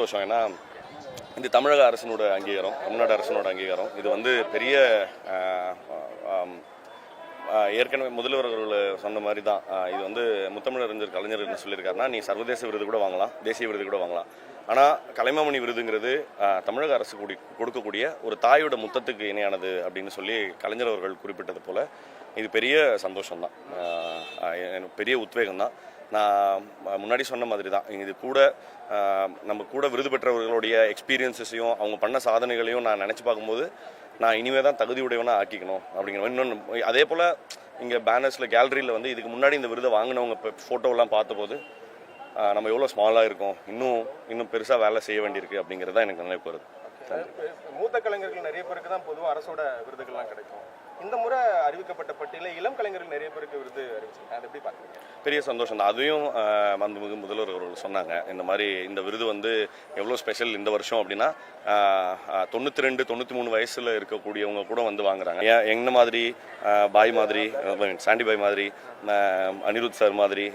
சந்தோஷம். ஏன்னா இது தமிழக அரசினோட அங்கீகாரம் தமிழ்நாடு அரசினோட அங்கீகாரம். இது வந்து பெரிய ஏற்கனவே முதல்வர் அவர்கள் சொன்ன மாதிரி தான். இது வந்து முத்தமிழறிஞர் கலைஞர் என்ன சொல்லியிருக்காருன்னா நீ சர்வதேச விருது கூட வாங்கலாம் தேசிய விருது கூட வாங்கலாம். ஆனால் கலைமாமணி விருதுங்கிறது தமிழக அரசு கூடி கொடுக்கக்கூடிய ஒரு தாயோட முத்தத்துக்கு இணையானது அப்படின்னு சொல்லி கலைஞர் அவர்கள் குறிப்பிட்டது போல் இது பெரிய சந்தோஷம்தான். எனக்கு பெரிய உத்வேகம் தான் நான் முன்னாடி சொன்ன மாதிரி தான் இது கூட நம்ம கூட விருது பெற்றவர்களுடைய எக்ஸ்பீரியன்ஸஸையும் அவங்க பண்ண சாதனைகளையும் நான் நினச்சி பார்க்கும்போது நான் இனிமே தான் தகுதியுடையவனாக ஆக்கிக்கணும் அப்படிங்கிற இன்னொன்று அதே போல் இங்கே பேனர்ஸில் கேலரியில் வந்து இதுக்கு முன்னாடி இந்த விருதை வாங்கினவங்க இப்போ ஃபோட்டோலாம் பார்த்தபோது நம்ம எவ்வளோ ஸ்மாலாக இருக்கோம் இன்னும் இன்னும் பெருசாக வேலை செய்ய வேண்டியிருக்கு அப்படிங்கிறது தான் எனக்கு நினைவு வருது. மூத்த கலைஞர்கள் நிறைய பேருக்கு தான் பொதுவாக அரசோட விருதுகள்லாம் கிடைக்கும். இந்த முறை தேர்ந்தெடுக்கப்பட்ட பட்டியலில் இளம் கலைஞர்கள் நிறைய பேருக்கு விருது அறிவிச்சிருக்காங்க. அதை எப்படி பார்க்குறீங்க? பெரிய சந்தோஷம் தான் அதையும் ஆஹ், முதல்வர் அவர்கள் சொன்னாங்க. இந்த மாதிரி இந்த விருது வந்து எவ்வளோ ஸ்பெஷல் இந்த வருஷம் அப்படின்னா தொண்ணூற்றி ரெண்டு தொண்ணூற்றி மூணு வயசில் இருக்கக்கூடியவங்க கூட வந்து வாங்குறாங்க. ஏன் என்ன மாதிரி பாய் மாதிரி சாண்டி பாய் மாதிரி அனிருத் சார் மாதிரி